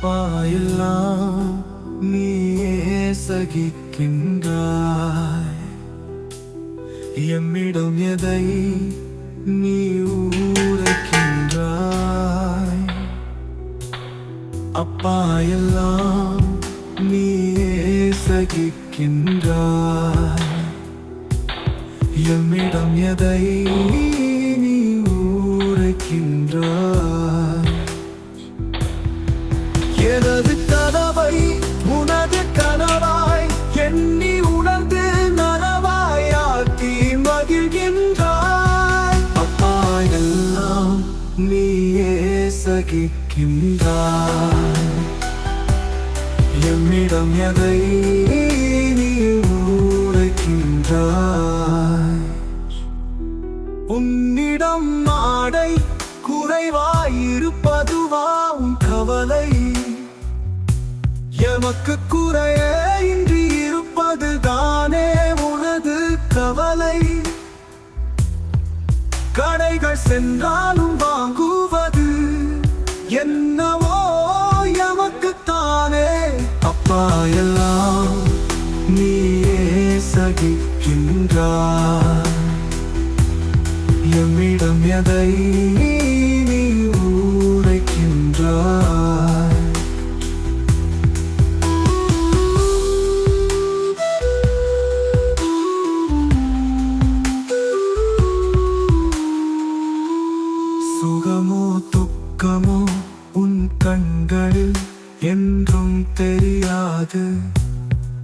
அப்பா நீயே சகிக்கின்றாய். எம்மிடம் எதை நீ ஊரைக்கின்றாய் அப்பாயெல்லாம் நீயே சகிக்கின்றாய். எம்மிடம் எதை நீ ஊரைக்கின்றாய் எனது கனவை உனது கனவாய் எண்ணி உணர்ந்து நனவாயாக்கி மகிழ்கின்றாய். அப்பா எல்லாம் நீயே சகிக்கின்றாய். எம்மிடம் எதை நீ உரைக்கின்றாய்? உன்னிடம் மாடை குறைவாயிருப்பதுவா? எமக்கு குறைய இன்றி இருப்பது தானே உனது கவலை. கடைகள் சென்றாலும் வாங்குவது என்னவோ எமக்கு தானே. அப்பா எல்லாம் நீயே சகிக்கின்றார். எம்மிடம் எதை என்றும் தெரியாது.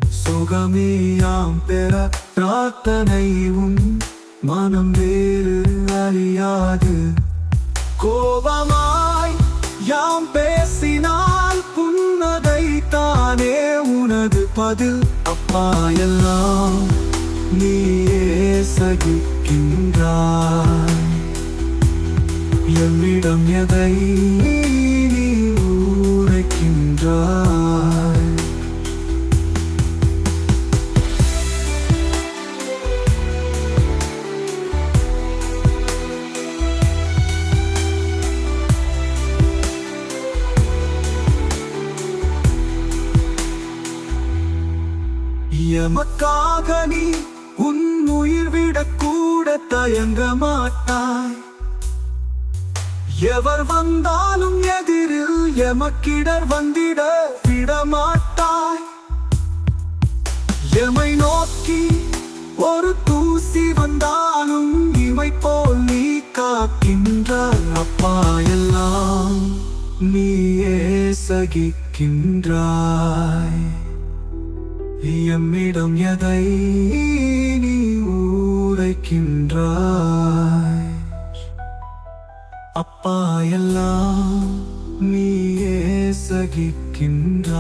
சுகமே யாம் பெற பிரார்த்தனையும் மனம் வேறு அறியாது. கோபமாய் யாம் பேசினால் புன்னதை தானே உனது பதில். அப்பா எல்லாம் நீயே சகிக்கின்றாய். என்னிடம் எதை எமக்காக நீ உன் உயிர் விடக்கூட தயங்க மாட்டாய். எவர் வந்தாலும் எதிரில் எமக்கிடர் வந்திட விடமாட்டாய். எமை நோக்கி ஒரு தூசி வந்தாலும் இமை போல் நீ காக்கின்ற அப்பா எல்லாம் நீயே சகிக்கின்றாய். எம்மிடம் எதை நீ ஊரைக்கின்றாய் அப்பா எல்லாம் நீயே சகிக்கின்றாய்.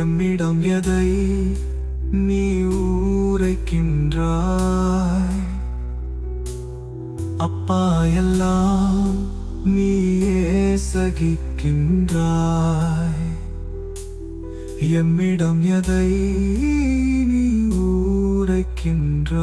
எம்மிடம் எதை நீ ஊரைக்கின்றாய் அப்பா எல்லாம் நீயே சகிக்கின்றாய். எம்மிடம் எதை நீ ஊரைக்கின்றாய்